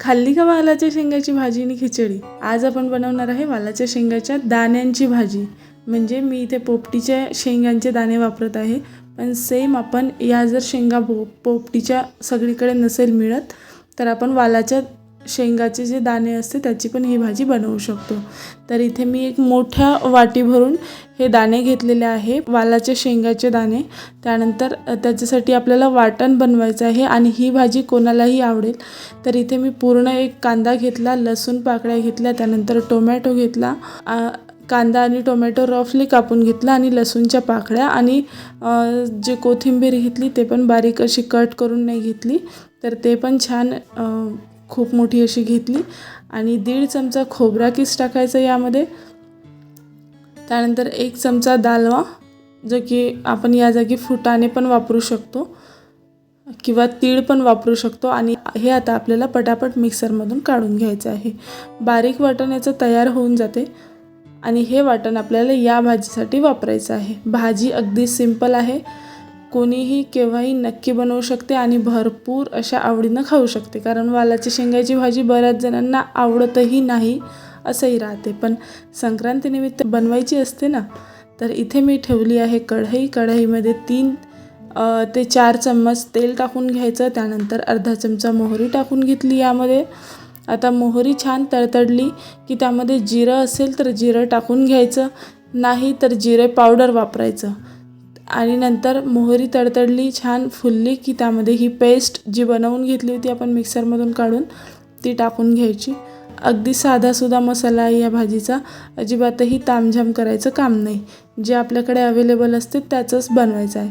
खाल्ली का वालाच्या शेंगाची भाजी आणि खिचडी? आज आपण बनवणार आहे वालाच्या शेंगाच्या दाण्यांची भाजी. म्हणजे मी इथे पोपटीच्या शेंगांचे दाणे वापरत आहे. पण सेम आपण या जर शेंगा पो पोपटीच्या सगळीकडे नसेल मिळत तर आपण वालाच्या शेंगाचे जे दाणे असते त्याची पण ही भाजी बनवू शकतो. तर इथे मी एक मोठ्या वाटी भरून हे दाणे घेतलेले आहे वालाचे शेंगाचे दाणे. त्यानंतर त्याच्यासाठी आपल्याला वाटण बनवायचं आहे आणि ही भाजी कोणालाही आवडेल. तर इथे मी पूर्ण एक कांदा घेतला लसूण पाकळ्या घेतल्या त्यानंतर टोमॅटो घेतला कांदा आणि टोमॅटो रफली कापून घेतला आणि लसूणच्या पाकळ्या आणि जे कोथिंबीर घेतली ते पण बारीक अशी कट करून नाही घेतली. तर ते पण छान खूप मोठी अशी घेतली आणि दीड चमचा खोबरा किस टाकायचं यामध्ये. त्यानंतर एक चमचा दालवा जो की आपण या जागी फुटाने पण वापरू शकतो किंवा तीळ पण वापरू शकतो. आणि हे आता आपल्याला पटापट मिक्सरमधून काढून घ्यायचं आहे. बारीक वाटण याचं तयार होऊन जाते आणि हे वाटण आपल्याला या भाजीसाठी वापरायचं आहे. भाजी अगदी सिंपल आहे. कोणीही केव्हाही नक्की बनवू शकते आणि भरपूर अशा आवडीनं खाऊ शकते. कारण वालाची शेंगाची भाजी बऱ्याच जणांना आवडतही नाही असंही राहते. पण संक्रांतीनिमित्त बनवायची असते ना तर इथे मी ठेवली आहे कढई. कढईमध्ये तीन ते चार चम्मच तेल टाकून घ्यायचं. त्यानंतर अर्धा चमचा मोहरी टाकून घेतली यामध्ये. आता मोहरी छान तडतडली की त्यामध्ये जिरं असेल तर जिरं टाकून घ्यायचं. नाही तर जिरे पावडर वापरायचं. आणि नंतर मोहरी तडतडली छान फुलली की त्यामध्ये ही पेस्ट जी बनवून घेतली होती आपण मिक्सरमधून काढून ती टाकून घ्यायची. अगदी साधासुधा मसाला आहे या भाजीचा. अजिबातही तामझाम करायचं काम नाही. जे आपल्याकडे अवेलेबल असते त्याचंच बनवायचं आहे.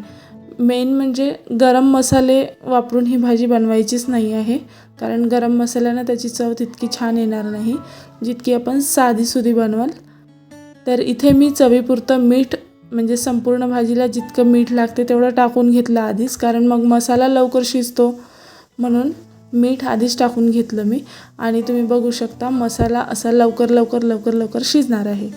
मेन म्हणजे गरम मसाले वापरून ही भाजी बनवायचीच नाही आहे. कारण गरम मसाल्यानं त्याची चव तितकी छान येणार नाही. जितकी आपण साधीसुधी बनवाल. तर इथे मी चवीपुरतं मीठ म्हणजे संपूर्ण भाजीला जितकं मीठ लागते तेवढं टाकून घेतलं आधीच कारण मग मसाला लवकर शिजतो. म्हणून मीठ आधीच टाकून घेतलं मी. आणि तुम्ही बघू शकता मसाला असा लवकर लवकर लवकर लवकर शिजणार आहे.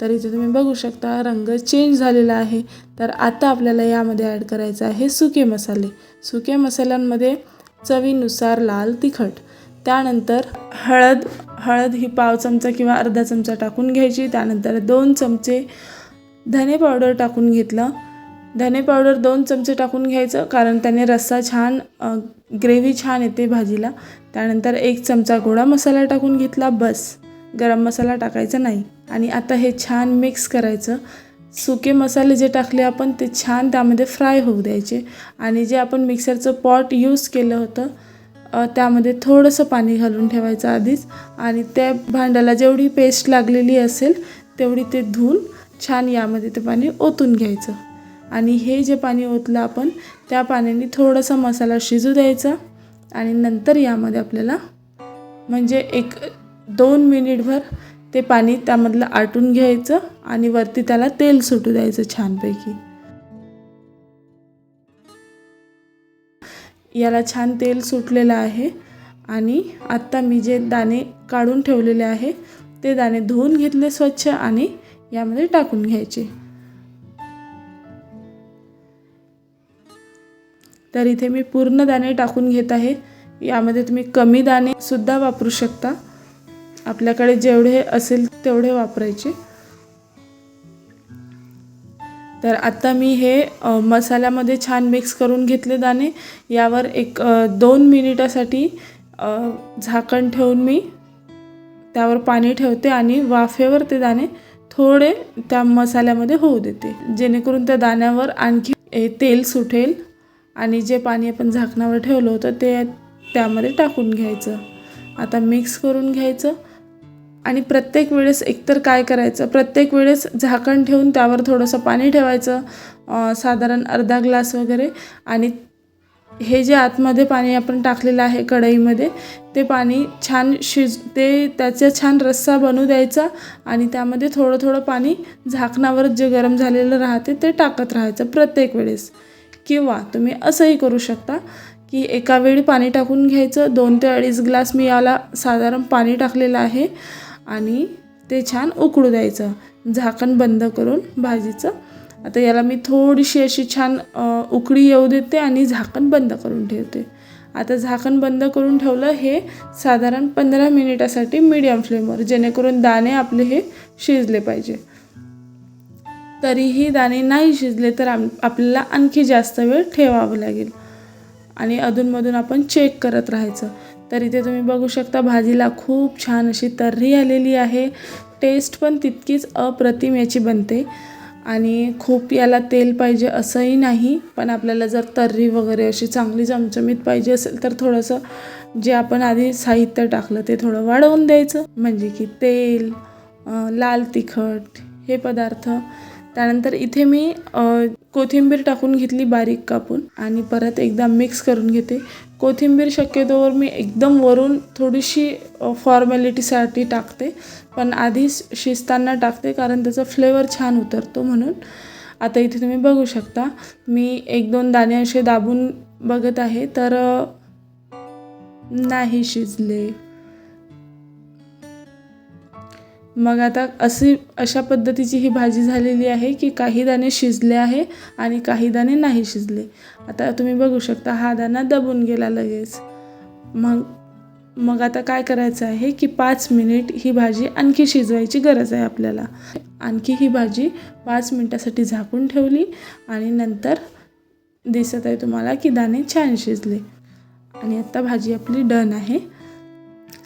तर इथे तुम्ही बघू शकता रंग चेंज झालेला आहे. तर आता आपल्याला यामध्ये ॲड करायचं आहे सुके मसाले. सुके मसाल्यांमध्ये चवीनुसार लाल तिखट. त्यानंतर हळद हळद ही पाव चमचा किंवा अर्धा चमचा टाकून घ्यायची. त्यानंतर दोन चमचे धने पावडर टाकून घेतलं. धने पावडर दोन चमचे टाकून घ्यायचं कारण त्याने रस्सा छान ग्रेव्ही छान येते भाजीला. त्यानंतर एक चमचा गोडा मसाला टाकून घेतला बस. गरम मसाला टाकायचा नाही. आणि आता हे छान मिक्स करायचं. सुके मसाले जे टाकले आपण ते छान त्यामध्ये फ्राय होऊ द्यायचे. आणि जे आपण मिक्सरचं पॉट यूज केलं होतं त्यामध्ये थोडंसं पाणी घालून ठेवायचं आधीच. आणि त्या भांड्याला जेवढी पेस्ट लागलेली असेल तेवढी ते धुवून छान यामध्ये ते पाणी ओतून घ्यायचं. आणि हे जे पाणी ओतलं आपण त्या पाण्याने थोडासा मसाला शिजू द्यायचा आणि नंतर यामध्ये आपल्याला म्हणजे एक दोन मिनिटभर ते पाणी त्यामधलं आटून घ्यायचं आणि वरती त्याला तेल सुटू द्यायचं छानपैकी. याला छान तेल सुटलेलं आहे आणि आत्ता मी जे दाणे काढून ठेवलेले आहे ते दाणे धुवून घेतले स्वच्छ आणि यामध्ये टाकून घ्यायचे. तर इथे मी पूर्ण दाणे टाकून घेत आहे. यामध्ये तुम्ही कमी दाणे सुद्धा वापरू शकता. आपल्याकडे जेवढे असेल तेवढे वापरायचे. तर आता मी हे मसाल्यामध्ये छान मिक्स करून घेतले दाणे. यावर एक दोन मिनिटासाठी झाकण ठेवून मी त्यावर पाणी ठेवते आणि वाफेवर ते दाणे थोडे त्या मसाल्यामध्ये होऊ देते. जेणेकरून त्या दाण्यावर आणखी तेल सुटेल आणि जे पाणी आपण झाकणावर ठेवलं होतं ते त्यामध्ये टाकून घ्यायचं. आता मिक्स करून घ्यायचं. आणि प्रत्येक वेळेस एकतर काय करायचं प्रत्येक वेळेस झाकण ठेवून त्यावर थोडंसं पाणी ठेवायचं साधारण अर्धा ग्लास वगैरे आणि हे जे आतमध्ये पाणी आपण टाकलेलं आहे कढईमध्ये ते पाणी छान शिज ते त्याचा छान रस्सा बनू द्यायचा आणि त्यामध्ये थोडं थोडं पाणी झाकणावर जे गरम झालेलं राहते ते टाकत राहायचं प्रत्येक वेळेस. किंवा तुम्ही असंही करू शकता की एका वेळी पाणी टाकून घ्यायचं दोन ते अडीच ग्लास मी याला साधारण पाणी टाकलेलं आहे आणि ते छान उकळू द्यायचं. झाकण बंद करून भाजीचं आता याला मी थोडीशी अशी छान उकळी येऊ देते आणि झाकण बंद करून ठेवते. आता झाकण बंद करून ठेवलं हे साधारण पंधरा मिनिटासाठी मीडियम फ्लेमवर जेणेकरून दाणे आपले हे शिजले पाहिजे. तरीही दाणे नाही शिजले तर आम आपल्याला आणखी जास्त वेळ ठेवावं लागेल. आणि अधूनमधून आपण चेक करत राहायचं. तर इथे तुम्ही बघू शकता भाजीला खूप छान अशी तर्री आलेली आहे. टेस्ट पण तितकीच अप्रतिम याची बनते. आणि खूप याला तेल पाहिजे असंही नाही पण आपल्याला जर तर्री वगैरे अशी चांगली चमचमीत पाहिजे असेल तर थोडंसं जे आपण आधी साहित्य टाकलं ते थोडं वाढवून द्यायचं. म्हणजे की तेल लाल तिखट हे पदार्थ त्यानंतर इथे मी कोथिंबीर टाकून घेतली बारीक कापून आणि परत एकदा मिक्स करून घेते. कोथिंबीर शक्यतोवर मी एकदम वरून थोडीशी फॉर्मॅलिटीसाठी टाकते पण आधीच शिजताना टाकते कारण त्याचा फ्लेवर छान उतरतो म्हणून. आता इथे तुम्ही बघू शकता मी एक दोन दाणे असे दाबून बघत आहे तर नाही शिजले. मग आता अशी अशा पद्धतीची ही भाजी झालेली आहे की काही दाणे शिजले आहे आणि काही दाणे नाही शिजले. आता तुम्ही बघू शकता हा दाणा दबून गेला लगेच. मग मग आता काय करायचं आहे की पाच मिनिट ही भाजी आणखी शिजवायची गरज आहे आपल्याला. आणखी ही भाजी पाच मिनटासाठी झाकून ठेवली आणि नंतर दिसत आहे तुम्हाला की दाणे छान शिजले. आणि आत्ता भाजी आपली डन आहे.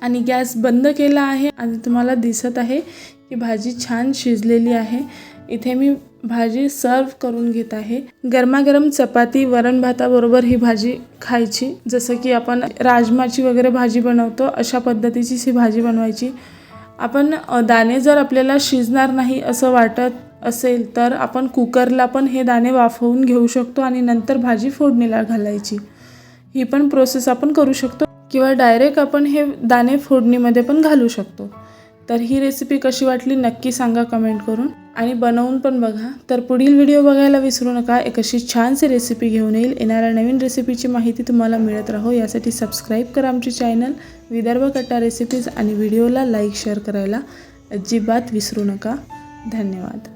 आणि गॅस बंद केला आहे आणि तुम्हाला दिसत आहे की भाजी छान शिजलेली आहे. इथे मी भाजी सर्व करून घेत आहे. गरमागरम चपाती वरण भाताबरोबर ही भाजी खायची. जसं की आपण राजमाची वगैरे भाजी बनवतो अशा पद्धतीचीच ही भाजी बनवायची. आपण दाणे जर आपल्याला शिजणार नाही असं वाटत असेल तर आपण कुकरला पण हे दाणे वाफवून घेऊ शकतो आणि नंतर भाजी फोडणीला घालायची. ही पण प्रोसेस आपण करू शकतो. किंवा डायरेक्ट आपण हे दाणे फोडणीमध्ये पण घालू शकतो. तर ही रेसिपी कशी वाटली नक्की सांगा कमेंट करून. आणि बनवून पण बघा. तर पुढील व्हिडिओ बघायला विसरू नका. एक अशी छानशी रेसिपी घेऊन येईल. येणाऱ्या नवीन रेसिपीची माहिती तुम्हाला मिळत राहो. यासाठी सबस्क्राईब करा आमची चॅनल विदर्भ कट्टा रेसिपीज आणि व्हिडिओला लाईक शेअर करायला अजिबात विसरू नका. धन्यवाद.